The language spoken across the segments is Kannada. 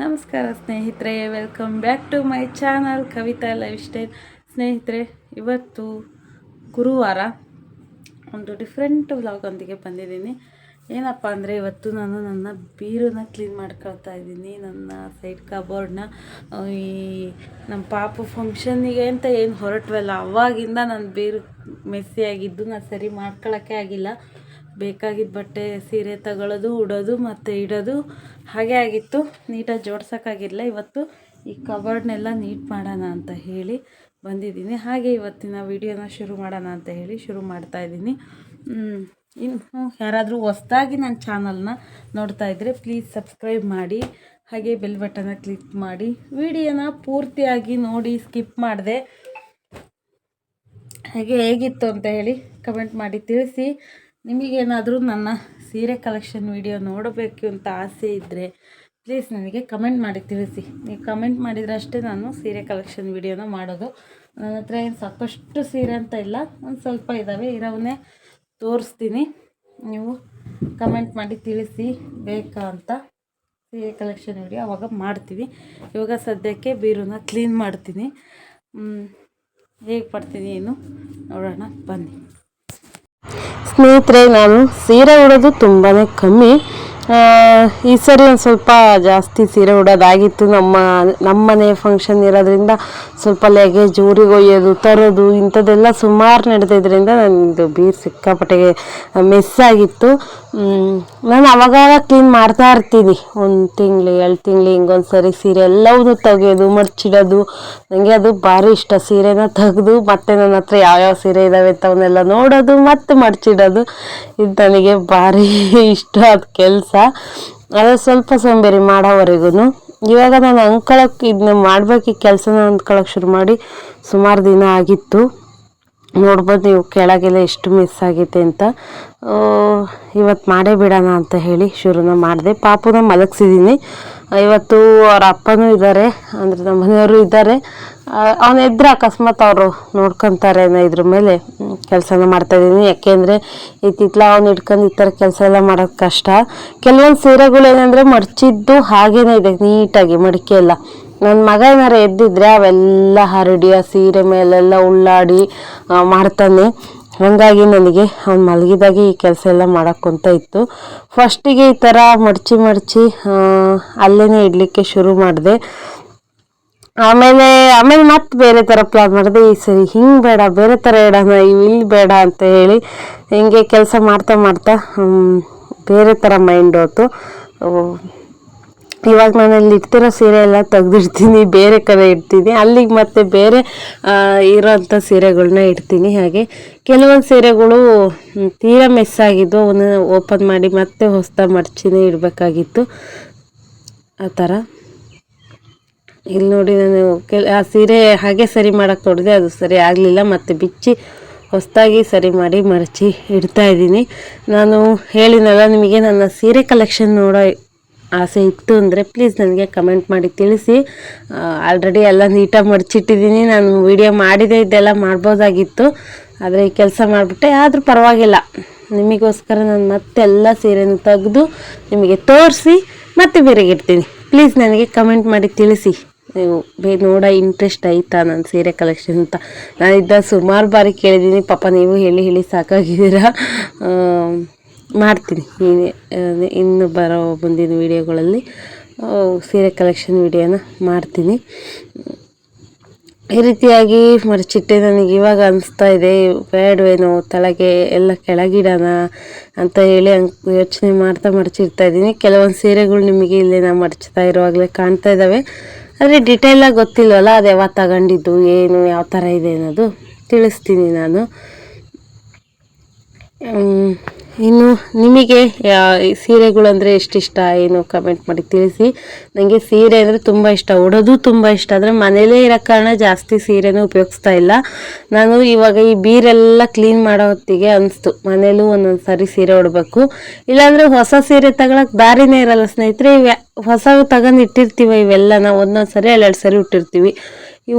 ನಮಸ್ಕಾರ ಸ್ನೇಹಿತರೆ welcome back to my channel Kavitha lifestyle ಸ್ನೇಹಿತರೆ, ಇವತ್ತು ಗುರುವಾರ ಒಂದು ಡಿಫ್ರೆಂಟ್ ವ್ಲಾಗೊಂದಿಗೆ ಬಂದಿದ್ದೀನಿ. ಏನಪ್ಪ ಅಂದರೆ, ಇವತ್ತು ನಾನು ನನ್ನ ಬೀರನ್ನ ಕ್ಲೀನ್ ಮಾಡ್ಕೊಳ್ತಾ ಇದ್ದೀನಿ. ನನ್ನ ಸೈಡ್ ಕಬೋರ್ಡ್ನ ಈ ನಮ್ಮ ಪಾಪು ಫಂಕ್ಷನ್ನಿಗೆ ಅಂತ ಏನು ಹೊರಟ್ವಲ್ಲ, ಅವಾಗಿಂದ ನನ್ನ ಬೀರು ಮೆಸ್ಸಿಯಾಗಿದ್ದು ನಾನು ಸರಿ ಮಾಡ್ಕೊಳ್ಳೋಕ್ಕೆ ಆಗಿಲ್ಲ. ಬೇಕಾಗಿದ್ದ ಬಟ್ಟೆ ಸೀರೆ ತಗೊಳ್ಳೋದು ಉಡೋದು ಮತ್ತು ಇಡೋದು ಹಾಗೆ ಆಗಿತ್ತು. ನೀಟಾಗಿ ಜೋಡ್ಸೋಕ್ಕಾಗಿಲ್ಲ. ಇವತ್ತು ಈ ಕಬರ್ಡ್ನೆಲ್ಲ ನೀಟ್ ಮಾಡೋಣ ಅಂತ ಹೇಳಿ ಬಂದಿದ್ದೀನಿ. ಹಾಗೆ ಇವತ್ತಿನ ವಿಡಿಯೋನ ಶುರು ಮಾಡೋಣ ಅಂತ ಹೇಳಿ ಶುರು ಮಾಡ್ತಾ ಇದ್ದೀನಿ. ಇನ್ನು ಯಾರಾದರೂ ಹೊಸ್ದಾಗಿ ನನ್ನ ಚಾನಲ್ನ ನೋಡ್ತಾ ಇದ್ದರೆ ಪ್ಲೀಸ್ ಸಬ್ಸ್ಕ್ರೈಬ್ ಮಾಡಿ, ಹಾಗೆ ಬೆಲ್ ಬಟನ್ನ ಕ್ಲಿಕ್ ಮಾಡಿ. ವಿಡಿಯೋನ ಪೂರ್ತಿಯಾಗಿ ನೋಡಿ ಸ್ಕಿಪ್ ಮಾಡಿದೆ ಹಾಗೆ ಹೇಗಿತ್ತು ಅಂತ ಹೇಳಿ ಕಮೆಂಟ್ ಮಾಡಿ ತಿಳಿಸಿ. ನಿಮಗೇನಾದರೂ ನನ್ನ ಸೀರೆ ಕಲೆಕ್ಷನ್ ವಿಡಿಯೋ ನೋಡಬೇಕು ಅಂತ ಆಸೆ ಇದ್ದರೆ ಪ್ಲೀಸ್ ನನಗೆ ಕಮೆಂಟ್ ಮಾಡಿ ತಿಳಿಸಿ. ನೀವು ಕಮೆಂಟ್ ಮಾಡಿದರೆ ಅಷ್ಟೇ ನಾನು ಸೀರೆ ಕಲೆಕ್ಷನ್ ವಿಡಿಯೋನ ಮಾಡೋದು. ನನ್ನ ಹತ್ರ ಏನು ಸಾಕಷ್ಟು ಸೀರೆ ಅಂತ ಇಲ್ಲ, ಒಂದು ಸ್ವಲ್ಪ ಇದ್ದಾವೆ ಇರೋವನ್ನೇ ತೋರಿಸ್ತೀನಿ. ನೀವು ಕಮೆಂಟ್ ಮಾಡಿ ತಿಳಿಸಿ, ಬೇಕಾ ಅಂತ ಸೀರೆ ಕಲೆಕ್ಷನ್ ವಿಡಿಯೋ ಅವಾಗ ಮಾಡ್ತೀವಿ. ಇವಾಗ ಸದ್ಯಕ್ಕೆ ಬೀರೂನ ಕ್ಲೀನ್ ಮಾಡ್ತೀನಿ. ಹೇಗೆ ಪಡ್ತೀನಿ ಏನು ನೋಡೋಣ, ಬನ್ನಿ. ಸ್ನೇಹಿತರೆ ನಾನು ಸೀರೆ ಉಡೋದು ತುಂಬಾ ಕಮ್ಮಿ. ಈ ಸರಿ ಒಂದು ಸ್ವಲ್ಪ ಜಾಸ್ತಿ ಸೀರೆ ಉಡೋದಾಗಿತ್ತು. ನಮ್ಮ ನಮ್ಮ ಮನೆ ಫಂಕ್ಷನ್ ಇರೋದ್ರಿಂದ ಸ್ವಲ್ಪ ಲಗೇಜ್ ಊರಿಗೆ ಒಯ್ಯೋದು, ತರೋದು, ಇಂಥದ್ದೆಲ್ಲ ಸುಮಾರು ನಡೆದಿದ್ದರಿಂದ ನನ್ನದು ಬೀರ್ ಸಿಕ್ಕಾಪಟ್ಟೆಗೆ ಮಿಸ್ ಆಗಿತ್ತು. ನಾನು ಅವಾಗ ಕ್ಲೀನ್ ಮಾಡ್ತಾ ಇರ್ತೀನಿ. ಒಂದು ತಿಂಗಳು, ಎರಡು ತಿಂಗಳು ಹಿಂಗೊಂದು ಸರಿ ಸೀರೆ ಎಲ್ಲವೂ ತೆಗೆಯೋದು ಮಡ್ಚಿಡೋದು ನನಗೆ ಅದು ಭಾರಿ ಇಷ್ಟ. ಸೀರೆನ ತೆಗೆದು ಮತ್ತೆ ನನ್ನ ಹತ್ರ ಯಾವ್ಯಾವ ಸೀರೆ ಇದ್ದಾವೆ ಅಂತ ಅವನ್ನೆಲ್ಲ ನೋಡೋದು ಮತ್ತೆ ಮಡ್ಚಿಡೋದು ಇದು ನನಗೆ ಭಾರಿ ಇಷ್ಟ. ಅದು ಕೆಲಸ. ಅದೇ ಸ್ವಲ್ಪ ಸೋಂಬೇರಿ ಮಾಡೋವರೆಗೂ ಇವಾಗ ನಾನು ಅಂದ್ಕೊಳಕ್ಕೆ ಇದನ್ನ ಮಾಡಬೇಕು ಈ ಕೆಲಸನ ಅಂದ್ಕೊಳ್ಳೋಕೆ ಶುರು ಮಾಡಿ ಸುಮಾರು ದಿನ ಆಗಿತ್ತು. ನೋಡ್ಬೋದು ನೀವು ಕೆಳಗೆಲ್ಲ ಎಷ್ಟು ಮಿಸ್ ಆಗೈತೆ ಅಂತ. ಇವತ್ತು ಮಾಡೇ ಬಿಡೋಣ ಅಂತ ಹೇಳಿ ಶುರುನ ಮಾಡಿದೆ. ಪಾಪುನ ಮಲಗಿಸಿದ್ದೀನಿ ಇವತ್ತು ಅವ್ರ ಅಪ್ಪನೂ ಇದ್ದಾರೆ, ಅಂದರೆ ನಮ್ಮ ಮನೆಯವರು ಇದ್ದಾರೆ. ಅವನ ಎದ್ರೆ ಅಕಸ್ಮಾತ್ ಅವರು ನೋಡ್ಕೊತಾರೆ ಅನ್ನೋ ಇದ್ರ ಮೇಲೆ ಕೆಲಸನ ಮಾಡ್ತಾಯಿದ್ದೀನಿ ಯಾಕೆಂದರೆ ಇತ್ತಿತ್ತಲ ಅವ್ನು ಇಟ್ಕೊಂಡು ಈ ಥರ ಕೆಲಸ ಎಲ್ಲ ಮಾಡೋದು ಕಷ್ಟ. ಕೆಲವೊಂದು ಸೀರೆಗಳು ಏನಂದರೆ ಮಡ್ಚಿದ್ದು ಹಾಗೇನೇ ಇದೆ, ನೀಟಾಗಿ ಮಡಿಕೆ ಎಲ್ಲ. ನನ್ನ ಮಗ ಏನಾರು ಎದ್ದಿದ್ರೆ ಅವೆಲ್ಲ ಹರಡಿ, ಆ ಸೀರೆ ಮೇಲೆಲ್ಲ ಉಳ್ಳಾಡಿ ಮಾಡ್ತಾನೆ. ಹಾಗಾಗಿ ನನಗೆ ಅವ್ನು ಮಲಗಿದಾಗೆ ಈ ಕೆಲಸ ಎಲ್ಲ ಮಾಡೋಕ್ಕಂತ ಇತ್ತು. ಫಸ್ಟಿಗೆ ಈ ಥರ ಮಡಚಿ ಮಡಚಿ ಅಲ್ಲೇ ಇಡಲಿಕ್ಕೆ ಶುರು ಮಾಡಿದೆ. ಆಮೇಲೆ ಆಮೇಲೆ ಮತ್ತೆ ಬೇರೆ ಥರ ಪ್ಲಾನ್ ಮಾಡಿದೆ. ಈ ಸರಿ ಹಿಂಗೆ ಬೇಡ, ಬೇರೆ ಥರ ಇಡೋಣ ಇವು ಇಲ್ಲಿ ಬೇಡ ಅಂತ ಹೇಳಿ ಹಿಂಗೆ ಕೆಲಸ ಮಾಡ್ತಾ ಮಾಡ್ತಾ ಬೇರೆ ಥರ ಮೈಂಡ್ ಹೋತು. ಇವಾಗ ನಾನು ಅಲ್ಲಿ ಇಡ್ತಿರೋ ಸೀರೆ ಎಲ್ಲ ತೆಗೆದಿಡ್ತೀನಿ, ಬೇರೆ ಕಡೆ ಇಡ್ತೀನಿ. ಅಲ್ಲಿಗೆ ಮತ್ತೆ ಬೇರೆ ಇರೋಂಥ ಸೀರೆಗಳನ್ನ ಇಡ್ತೀನಿ ಹಾಗೆ. ಕೆಲವೊಂದು ಸೀರೆಗಳು ತೀರಾ ಮಿಸ್ ಆಗಿದ್ದು ಅವನ್ನ ಓಪನ್ ಮಾಡಿ ಮತ್ತೆ ಹೊಸ್ತ ಮಡ್ಚಿನೇ ಇಡಬೇಕಾಗಿತ್ತು. ಆ ಥರ. ಇಲ್ಲಿ ನೋಡಿ ನಾನು ಕೆಲ, ಆ ಸೀರೆ ಹಾಗೆ ಸರಿ ಮಾಡೋಕ್ಕೆ ನೋಡಿದೆ, ಅದು ಸರಿ ಆಗಲಿಲ್ಲ. ಮತ್ತು ಬಿಚ್ಚಿ ಹೊಸದಾಗಿ ಸರಿ ಮಾಡಿ ಮರಚಿ ಇಡ್ತಾ ಇದ್ದೀನಿ. ನಾನು ಹೇಳಿನಲ್ಲ ನಿಮಗೆ ನನ್ನ ಸೀರೆ ಕಲೆಕ್ಷನ್ ನೋಡೋ ಆಸೆ ಇತ್ತು ಅಂದರೆ ಪ್ಲೀಸ್ ನನಗೆ ಕಮೆಂಟ್ ಮಾಡಿ ತಿಳಿಸಿ. ಆಲ್ರೆಡಿ ಎಲ್ಲ ನೀಟಾಗಿ ಮಡಚಿಟ್ಟಿದ್ದೀನಿ. ನಾನು ವಿಡಿಯೋ ಮಾಡಿದೆ, ಇದೆಲ್ಲ ಮಾಡ್ಬೋದಾಗಿತ್ತು. ಆದರೆ ಈ ಕೆಲಸ ಮಾಡಿಬಿಟ್ಟೆ, ಆದರೂ ಪರವಾಗಿಲ್ಲ. ನಿಮಗೋಸ್ಕರ ನಾನು ಮತ್ತೆ ಎಲ್ಲ ಸೀರೆನೂ ತೆಗೆದು ನಿಮಗೆ ತೋರಿಸಿ ಮತ್ತೆ ಬೇರೆಗಿಡ್ತೀನಿ. ಪ್ಲೀಸ್ ನನಗೆ ಕಮೆಂಟ್ ಮಾಡಿ ತಿಳಿಸಿ. ನೀವು ಬೇ, ನೋಡ ಇಂಟ್ರೆಸ್ಟ್ ಆಯಿತಾ ನನ್ನ ಸೀರೆ ಕಲೆಕ್ಷನ್ ಅಂತ? ನಾನಿದ್ದ ಸುಮಾರು ಬಾರಿ ಕೇಳಿದ್ದೀನಿ. ಪಾಪ ನೀವು ಹೇಳಿ ಹೇಳಿ ಸಾಕಾಗಿದ್ದೀರಾ? ಮಾಡ್ತೀನಿ. ಇನ್ನು ಬರೋ ಮುಂದಿನ ವೀಡಿಯೋಗಳಲ್ಲಿ ಸೀರೆ ಕಲೆಕ್ಷನ್ ವೀಡಿಯೋನ ಮಾಡ್ತೀನಿ. ಈ ರೀತಿಯಾಗಿ ಮರಚಿಟ್ಟೆ ನನಗೆ ಇವಾಗ ಅನಿಸ್ತಾ ಇದೆ. ಬೇಡವೇನೋ ತಳಗೆ ಎಲ್ಲ ಕೆಳಗಿಡೋಣ ಅಂತ ಹೇಳಿ ಹಂಗೆ ಯೋಚನೆ ಮಾಡ್ತಾ ಮಡಚಿರ್ತಾ ಇದ್ದೀನಿ. ಕೆಲವೊಂದು ಸೀರೆಗಳು ನಿಮಗೆ ಇಲ್ಲಿ ನಾನು ಮಡಚ್ತಾ ಇರುವಾಗಲೇ ಕಾಣ್ತಾ ಇದ್ದಾವೆ. ಆದರೆ ಡಿಟೇಲಾಗಿ ಗೊತ್ತಿಲ್ವಲ್ಲ, ಅದು ಯಾವಾಗ ತಗೊಂಡಿದ್ದು, ಏನು, ಯಾವ ಥರ ಇದೆ ಅನ್ನೋದು ತಿಳಿಸ್ತೀನಿ ನಾನು. ಇನ್ನು ನಿಮಗೆ ಸೀರೆಗಳಂದರೆ ಸೀರೆಗಳು ಅಂದರೆ ಎಷ್ಟಿಷ್ಟ ಏನು ಕಮೆಂಟ್ ಮಾಡಿ ತಿಳಿಸಿ. ನನಗೆ ಸೀರೆ ಅಂದರೆ ತುಂಬ ಇಷ್ಟ, ಉಡೋದು ತುಂಬ ಇಷ್ಟ, ಆದರೆ ಮನೇಲೇ ಇರೋ ಕಾರಣ ಜಾಸ್ತಿ ಸೀರೆನೂ ಉಪಯೋಗಿಸ್ತಾ ಇಲ್ಲ. ನಾನು ಇವಾಗ ಈ ಬೀರೆಲ್ಲ ಕ್ಲೀನ್ ಮಾಡೋ ಹೊತ್ತಿಗೆ ಅನಿಸ್ತು, ಮನೇಲೂ ಒಂದೊಂದು ಸಾರಿ ಸೀರೆ ಉಡಬೇಕು. ಇಲ್ಲಾಂದರೆ ಹೊಸ ಸೀರೆ ತಗೊಳಕ್ಕೆ ದಾರಿನೇ ಇರಲ್ಲ ಸ್ನೇಹಿತರೆ, ಇವೆ ಹೊಸ ತಗೊಂಡು ಇಟ್ಟಿರ್ತೀವಿ ಇವೆಲ್ಲ, ನಾವು ಒಂದೊಂದು ಸರಿ ಎರಡು ಸರಿ ಉಟ್ಟಿರ್ತೀವಿ. ಈ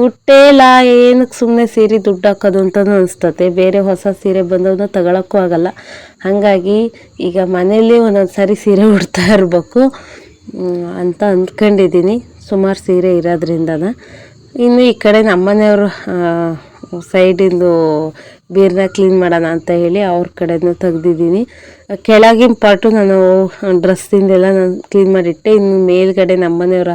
ಏನಕ್ಕೆ ಸುಮ್ಮನೆ ಸೀರೆ ದುಡ್ಡು ಹಾಕೋದು ಅಂತಲೂ ಅನಿಸ್ತತೆ. ಬೇರೆ ಹೊಸ ಸೀರೆ ಬಂದವನ್ನ ತಗೊಳಕ್ಕೂ ಆಗಲ್ಲ. ಹಾಗಾಗಿ ಈಗ ಮನೇಲಿ ಒಂದೊಂದು ಸಾರಿ ಸೀರೆ ಉಡ್ತಾ ಇರಬೇಕು ಅಂತ ಅಂದ್ಕೊಂಡಿದ್ದೀನಿ. ಸುಮಾರು ಸೀರೆ ಇರೋದ್ರಿಂದನ. ಇನ್ನು ಈ ಕಡೆ ನಮ್ಮನೆಯವರು ಸೈಡಿಂದು ಬೀರನ್ನ ಕ್ಲೀನ್ ಮಾಡೋಣ ಅಂತ ಹೇಳಿ ಅವ್ರ ಕಡೆನೂ ತೆಗ್ದಿದ್ದೀನಿ. ಕೆಳಗಿನ ಪಾರ್ಟು ನಾನು ಡ್ರೆಸ್ಸಿಂದೆಲ್ಲ ನಾನು ಕ್ಲೀನ್ ಮಾಡಿಟ್ಟೆ. ಇನ್ನು ಮೇಲ್ಗಡೆ ನಮ್ಮನೆಯವರ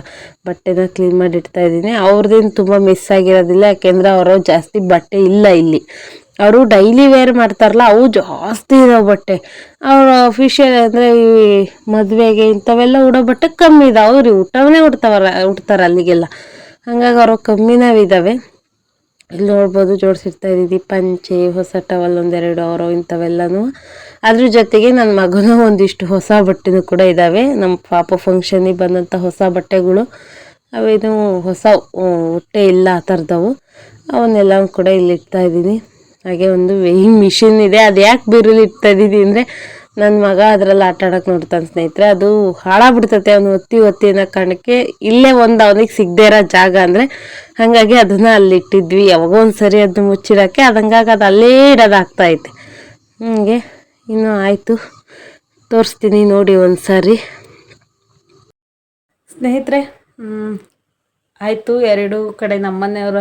ಬಟ್ಟೆನ ಕ್ಲೀನ್ ಮಾಡಿ ಇಡ್ತಾ ಇದ್ದೀನಿ. ಅವ್ರದ್ದೇನು ತುಂಬ ಮಿಸ್ ಆಗಿರೋದಿಲ್ಲ. ಯಾಕೆಂದರೆ ಅವರು ಜಾಸ್ತಿ ಬಟ್ಟೆ ಇಲ್ಲ ಇಲ್ಲಿ. ಅವರು ಡೈಲಿ ವೇರ್ ಮಾಡ್ತಾರಲ್ಲ, ಅವು ಜಾಸ್ತಿ ಇರೋ ಬಟ್ಟೆ. ಅವರು ಅಫಿಷಿಯಲ್ ಅಂದರೆ ಈ ಮದುವೆಗೆ ಇಂಥವೆಲ್ಲ ಉಡೋ ಬಟ್ಟೆ ಕಮ್ಮಿ ಇದಾವೆ ಅವ್ರು ಊಟವೇ ಉಡ್ತಾವಲ್ಲ ಉಡ್ತಾರೆ ಅಲ್ಲಿಗೆಲ್ಲ. ಹಂಗಾಗಿ ಅವ್ರು ಕಮ್ಮಿನೂ ಇದ್ದಾವೆ ಇಲ್ಲಿ ನೋಡ್ಬೋದು ಜೋಡಿಸಿರ್ತಾ ಇದ್ದೀವಿ. ಪಂಚೆ, ಹೊಸ ಟವಲ್ ಒಂದೆರಡು, ಅವರು ಇಂಥವೆಲ್ಲನೂ. ಅದ್ರ ಜೊತೆಗೆ ನನ್ನ ಮಗನೂ ಒಂದಿಷ್ಟು ಹೊಸ ಬಟ್ಟೆನೂ ಕೂಡ ಇದ್ದಾವೆ ನಮ್ಮ ಪಾಪ ಫಂಕ್ಷನಿಗೆ ಬಂದಂಥ ಹೊಸ ಬಟ್ಟೆಗಳು. ಅವೇನು ಹೊಸ ಹೊಟ್ಟೆ ಇಲ್ಲ ಆ ಥರದವು. ಅವನ್ನೆಲ್ಲ ಕೂಡ ಇಲ್ಲಿ ಇಡ್ತಾ ಇದ್ದೀನಿ. ಹಾಗೆ ಒಂದು ವೇಯಿಂಗ್ ಮಿಷಿನ್ ಇದೆ. ಅದು ಯಾಕೆ ಬೀರಲ್ಲಿ ಇಡ್ತಾ ಇದ್ದೀನಿ ಅಂದರೆ ನನ್ನ ಮಗ ಅದ್ರಲ್ಲಿ ಆಟ ಆಡೋಕೆ ನೋಡ್ತಾನೆ ಸ್ನೇಹಿತರೆ, ಅದು ಹಾಳಾಗ್ಬಿಡ್ತೈತೆ ಅವ್ನು ಒತ್ತಿ ಒತ್ತಿ ಅನ್ನೋ ಕಾರಣಕ್ಕೆ ಇಲ್ಲೇ ಒಂದು ಅವನಿಗೆ ಸಿಗದೇ ಇರೋ ಜಾಗ ಅಂದರೆ ಹಾಗಾಗಿ ಅದನ್ನು ಅಲ್ಲಿ ಇಟ್ಟಿದ್ವಿ ಯಾವಾಗೋ ಒಂದು ಸರಿ ಅದನ್ನ ಅದು ಹಂಗಾಗಿ ಅದು ಅಲ್ಲೇ ಇಡೋದಾಗ್ತಾ ಐತೆ ಹಂಗೆ, ಇನ್ನು ಆಯಿತು. ತೋರಿಸ್ತೀನಿ ನೋಡಿ ಒಂದು ಸಾರಿ ಸ್ನೇಹಿತರೆ ಆಯಿತು, ಎರಡು ಕಡೆ ನಮ್ಮನೆಯವರ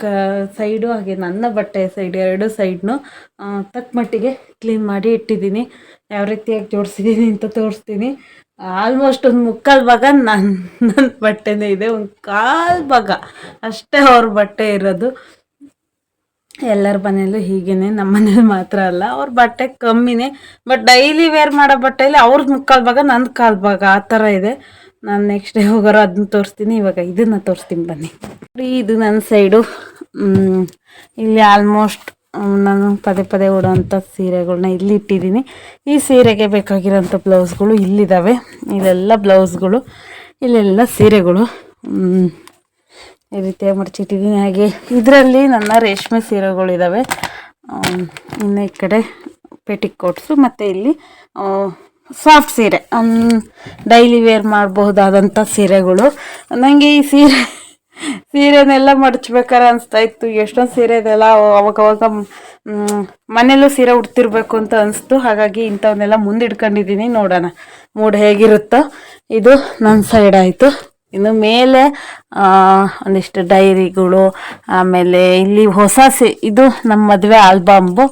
ಕ ಸೈಡು ಹಾಗೆ ನನ್ನ ಬಟ್ಟೆ ಸೈಡ್ ಎರಡು ಸೈಡ್ನು ತಕ್ಕ ಮಟ್ಟಿಗೆ ಕ್ಲೀನ್ ಮಾಡಿ ಇಟ್ಟಿದ್ದೀನಿ. ಯಾವ ರೀತಿಯಾಗಿ ಜೋಡಿಸಿದ್ದೀನಿ ಅಂತ ತೋರಿಸ್ತೀನಿ. ಆಲ್ಮೋಸ್ಟ್ ಒಂದು ಮುಕ್ಕಾಲು ಭಾಗ ನನ್ನ ನನ್ನ ಬಟ್ಟೆನೇ ಇದೆ. ಒಂದು ಕಾಲು ಭಾಗ ಅಷ್ಟೇ ಅವ್ರ ಬಟ್ಟೆ ಇರೋದು. ಎಲ್ಲರ ಮನೆಯಲ್ಲೂ ಹೀಗೇನೆ, ನಮ್ಮ ಮನೇಲಿ ಮಾತ್ರ ಅಲ್ಲ, ಅವ್ರ ಬಟ್ಟೆ ಕಮ್ಮಿನೇ. ಬಟ್ ಡೈಲಿ ವೇರ್ ಮಾಡೋ ಬಟ್ಟೆಯಲ್ಲಿ ಅವ್ರದ್ದು ಮುಕ್ಕಾಲು ಭಾಗ ನನ್ನ ಕಾಲು ಭಾಗ, ಆ ಥರ ಇದೆ. ನಾನು ನೆಕ್ಸ್ಟ್ ಡೇ ಹೋಗೋರು ಅದನ್ನ ತೋರಿಸ್ತೀನಿ, ಇವಾಗ ಇದನ್ನು ತೋರಿಸ್ತೀನಿ ಬನ್ನಿ. ಇದು ನನ್ನ ಸೈಡು ಇಲ್ಲಿ ಆಲ್ಮೋಸ್ಟ್ ನಾನು ಪದೇ ಪದೇ ಉಡೋಂಥ ಸೀರೆಗಳನ್ನ ಇಲ್ಲಿ ಇಟ್ಟಿದ್ದೀನಿ. ಈ ಸೀರೆಗೆ ಬೇಕಾಗಿರೋಂಥ ಬ್ಲೌಸ್ಗಳು ಇಲ್ಲಿದ್ದಾವೆ ಇಲ್ಲೆಲ್ಲ ಬ್ಲೌಸ್ಗಳು, ಇಲ್ಲೆಲ್ಲ ಸೀರೆಗಳು. ಈ ರೀತಿಯಾಗಿ ಮಡಚಿಟ್ಟಿದ್ದೀನಿ. ಹಾಗೆ ಇದರಲ್ಲಿ ನನ್ನ ರೇಷ್ಮೆ ಸೀರೆಗಳಿದ್ದಾವೆ ಇನ್ನು ಈ ಕಡೆ ಪೆಟಿಕೋಟ್ಸು, ಮತ್ತು ಇಲ್ಲಿ ಸಾಫ್ಟ್ ಸೀರೆ ಡೈಲಿ ವೇರ್ ಮಾಡಬಹುದಾದಂಥ ಸೀರೆಗಳು. ನನಗೆ ಈ ಸೀರೆ, ಸೀರೆನೆಲ್ಲ ಮಡಚ್ಬೇಕಾರೆ ಅನಿಸ್ತಾ ಇತ್ತು. ಎಷ್ಟೊಂದು ಸೀರೆ ಇದೆಲ್ಲ ಅವಾಗ ಅವಾಗ ಮನೇಲೂ ಸೀರೆ ಉಡ್ತಿರ್ಬೇಕು ಅಂತ ಅನಿಸ್ತು. ಹಾಗಾಗಿ ಇಂಥವನ್ನೆಲ್ಲ ಮುಂದಿಡ್ಕೊಂಡಿದ್ದೀನಿ ನೋಡೋಣ. ಮೂಡ್ ಹೇಗಿರುತ್ತೋ. ಇದು ನನ್ನ ಸೈಡ್ ಆಯಿತು. ಇನ್ನು ಮೇಲೆ ಒಂದಿಷ್ಟು ಡೈರಿಗಳು, ಆಮೇಲೆ ಇಲ್ಲಿ ಹೊಸ ಸೀ, ಇದು ನಮ್ಮ ಮದುವೆ ಆಲ್ಬಂಬು.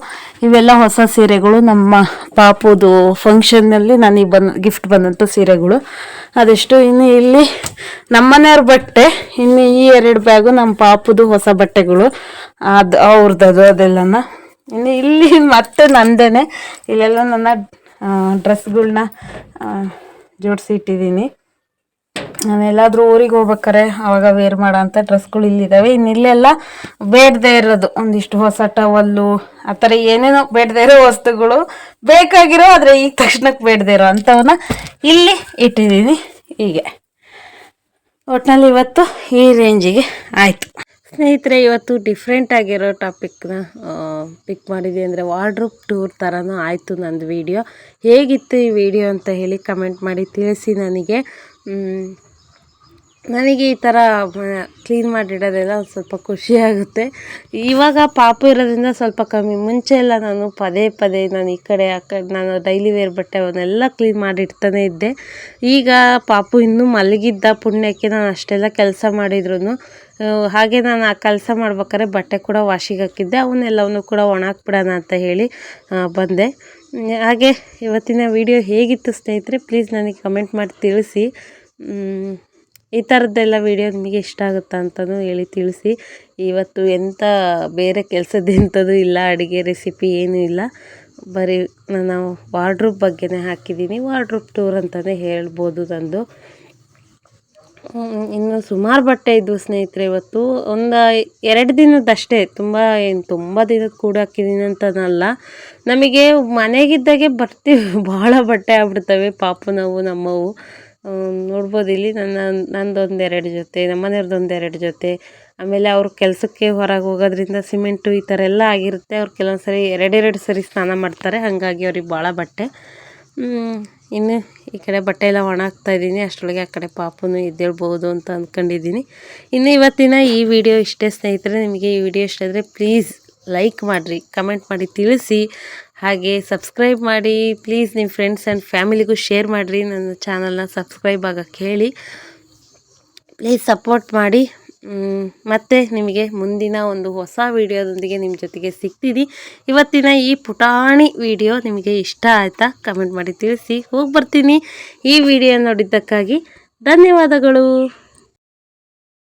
ಇವೆಲ್ಲ ಹೊಸ ಸೀರೆಗಳು ನಮ್ಮ ಪಾಪುದು ಫಂಕ್ಷನ್ನಲ್ಲಿ ನನಗೆ ಬಂದ, ಗಿಫ್ಟ್ ಬಂದಂಥ ಸೀರೆಗಳು. ಅದೆಷ್ಟು ಇನ್ನು ಇಲ್ಲಿ ನಮ್ಮನೆಯವ್ರ ಬಟ್ಟೆ, ಇನ್ನು ಈ ಎರಡು ಬ್ಯಾಗು ನಮ್ಮ ಪಾಪುದು ಹೊಸ ಬಟ್ಟೆಗಳು, ಅದು ಅವ್ರದ್ದು ಅದೆಲ್ಲನ. ಇನ್ನು ಇಲ್ಲಿ ಮತ್ತೆ ನಂದೇನೆ, ಇಲ್ಲೆಲ್ಲ ನನ್ನ ಡ್ರೆಸ್ಗಳನ್ನ ಜೋಡಿಸಿ ಇಟ್ಟಿದ್ದೀನಿ ನಾನು ಊರಿಗೆ ಹೋಗ್ಬೇಕಾರೆ ಅವಾಗ ವೇರ್ ಮಾಡೋಂಥ ಡ್ರೆಸ್ಗಳು ಇಲ್ಲಿದ್ದಾವೆ ಇನ್ನು ಇಲ್ಲೆಲ್ಲ ಬೇಡದೇ ಇರೋದು. ಒಂದಿಷ್ಟು ಹೊಸ ಟವಲ್ಲು ಆ ಥರ ಏನೇನೋ ಬೇಡದೇ ಇರೋ ವಸ್ತುಗಳು ಬೇಕಾಗಿರೋ ಆದರೆ ಈಗ ತಕ್ಷಣಕ್ಕೆ ಬೇಡದೇ ಇರೋ ಅಂಥವನ್ನ ಇಲ್ಲಿ ಇಟ್ಟಿದ್ದೀನಿ ಹೀಗೆ. ಒಟ್ನಲ್ಲಿ ಇವತ್ತು ಈ ರೇಂಜಿಗೆ ಆಯಿತು. ಸ್ನೇಹಿತರೆ, ಇವತ್ತು ಡಿಫ್ರೆಂಟ್ ಆಗಿರೋ ಟಾಪಿಕ್ನ ಪಿಕ್ ಮಾಡಿದ್ವಿ ಅಂದರೆ ವಾರ್ಡ್ರೂಪ್ ಟೂರ್ ಥರನೂ ಆಯಿತು ನಂದು ವಿಡಿಯೋ ಹೇಗಿತ್ತು ಈ ವಿಡಿಯೋ ಅಂತ ಹೇಳಿ ಕಮೆಂಟ್ ಮಾಡಿ ತಿಳಿಸಿ ನನಗೆ. ನನಗೆ ಈ ಥರ ಕ್ಲೀನ್ ಮಾಡಿಡೋದೆಲ್ಲ ಸ್ವಲ್ಪ ಖುಷಿಯಾಗುತ್ತೆ ಇವಾಗ ಪಾಪು ಇರೋದ್ರಿಂದ ಸ್ವಲ್ಪ ಕಮ್ಮಿ. ಮುಂಚೆ ಎಲ್ಲ ನಾನು ಪದೇ ಪದೇ ನಾನು ಈ ಕಡೆ, ಆ ಕಡೆ, ನಾನು ಡೈಲಿ ವೇರ್ ಬಟ್ಟೆ ಅವನ್ನೆಲ್ಲ ಕ್ಲೀನ್ ಮಾಡಿಡ್ತಾನೆ ಇದ್ದೆ. ಈಗ ಪಾಪು ಇನ್ನೂ ಮಲಗಿದ್ದ ಪುಣ್ಯಕ್ಕೆ ನಾನು ಅಷ್ಟೆಲ್ಲ ಕೆಲಸ ಮಾಡಿದ್ರು ಹಾಗೆ ನಾನು ಆ ಕೆಲಸ ಮಾಡ್ಬೇಕಾದ್ರೆ ಬಟ್ಟೆ ಕೂಡ ವಾಶಿಗೆ ಹಾಕಿದ್ದೆ. ಅವನ್ನೆಲ್ಲವನ್ನು ಕೂಡ ಒಣಾಕ್ಬಿಡೋಣ ಅಂತ ಹೇಳಿ ಬಂದೆ. ಹಾಗೆ ಇವತ್ತಿನ ವಿಡಿಯೋ ಹೇಗಿತ್ತು ಸ್ನೇಹಿತರೆ ಪ್ಲೀಸ್ ನನಗೆ ಕಮೆಂಟ್ ಮಾಡಿ ತಿಳಿಸಿ. ಈ ಥರದ್ದೆಲ್ಲ ವೀಡಿಯೋ ನಿಮಗೆ ಇಷ್ಟ ಆಗುತ್ತಾ ಅಂತಲೂ ಹೇಳಿ ತಿಳಿಸಿ. ಇವತ್ತು ಎಂಥ ಬೇರೆ ಕೆಲಸದ ಎಂಥದ್ದು ಇಲ್ಲ, ಅಡುಗೆ ರೆಸಿಪಿ ಏನೂ ಇಲ್ಲ. ಬರೀ ನಾನು ವಾರ್ಡ್ರೂಪ್ ಬಗ್ಗೆನೇ ಹಾಕಿದ್ದೀನಿ. ವಾರ್ಡ್ರೂಪ್ ಟೂರ್ ಅಂತಲೇ ಹೇಳ್ಬೋದು ನಂದು. ಇನ್ನು ಸುಮಾರು ಬಟ್ಟೆ ಇದ್ವು ಸ್ನೇಹಿತರೆ ಇವತ್ತು ಒಂದು ಎರಡು ದಿನದಷ್ಟೇ ತುಂಬ ಏನು ತುಂಬ ದಿನದ ಕೂಡ ಹಾಕಿದ್ದೀನಿ ಅಂತನಲ್ಲ. ನಮಗೆ ಮನೆಗಿದ್ದಾಗೆ ಬರ್ತೀವಿ. ಭಾಳ ಬಟ್ಟೆ ಆಗ್ಬಿಡ್ತವೆ, ಪಾಪು ನಾವು ನಮ್ಮವು ನೋಡ್ಬೋದು ಇಲ್ಲಿ ನನ್ನ ನಂದೊಂದು ಎರಡು ಜೊತೆ ನಮ್ಮನೆಯವ್ರದ್ದು ಒಂದು ಎರಡು ಜೊತೆ. ಆಮೇಲೆ ಅವ್ರ ಕೆಲಸಕ್ಕೆ ಹೊರಗೆ ಹೋಗೋದ್ರಿಂದ ಸಿಮೆಂಟು ಈ ಥರ ಎಲ್ಲ ಆಗಿರುತ್ತೆ. ಅವ್ರು ಕೆಲವೊಂದು ಸರಿ ಎರಡೆರಡು ಸರಿ ಸ್ನಾನ ಮಾಡ್ತಾರೆ. ಹಾಗಾಗಿ ಅವ್ರಿಗೆ ಭಾಳ ಬಟ್ಟೆ. ಇನ್ನು ಈ ಕಡೆ ಬಟ್ಟೆ ಎಲ್ಲ ಒಣ ಹಾಕ್ತಾ ಇದ್ದೀನಿ. ಅಷ್ಟರೊಳಗೆ ಆ ಕಡೆ ಪಾಪನು ಎದ್ದೇಳ್ಬೋದು ಅಂತ ಅಂದ್ಕೊಂಡಿದ್ದೀನಿ. ಇನ್ನು ಇವತ್ತಿನ ಈ ವಿಡಿಯೋ ಇಷ್ಟೇ ಸ್ನೇಹಿತರೆ, ನಿಮಗೆ ಈ ವಿಡಿಯೋ ಇಷ್ಟ ಆದರೆ ಪ್ಲೀಸ್ ಲೈಕ್ ಮಾಡಿರಿ, ಕಮೆಂಟ್ ಮಾಡಿ ತಿಳಿಸಿ. ಹಾಗೆ ಸಬ್ಸ್ಕ್ರೈಬ್ ಮಾಡಿ ಪ್ಲೀಸ್ ನಿಮ್ಮ ಫ್ರೆಂಡ್ಸ್ ಆ್ಯಂಡ್ ಫ್ಯಾಮಿಲಿಗೂ ಶೇರ್ ಮಾಡಿರಿ, ನನ್ನ ಚಾನಲ್ನ ಸಬ್ಸ್ಕ್ರೈಬ್ ಆಗಕ್ಕೆ ಹೇಳಿ. ಪ್ಲೀಸ್ ಸಪೋರ್ಟ್ ಮಾಡಿ. ಮತ್ತೆ ನಿಮಗೆ ಮುಂದಿನ ಒಂದು ಹೊಸ ವಿಡಿಯೋದೊಂದಿಗೆ ನಿಮ್ಮ ಜೊತೆಗೆ ಸಿಗ್ತೀನಿ. ಇವತ್ತಿನ ಈ ಪುಟಾಣಿ ವಿಡಿಯೋ ನಿಮಗೆ ಇಷ್ಟ ಆಯಿತಾ ಕಮೆಂಟ್ ಮಾಡಿ ತಿಳಿಸಿ ಹೋಗಿ ಬರ್ತೀನಿ ಈ ವಿಡಿಯೋ ನೋಡಿದ್ದಕ್ಕಾಗಿ ಧನ್ಯವಾದಗಳು.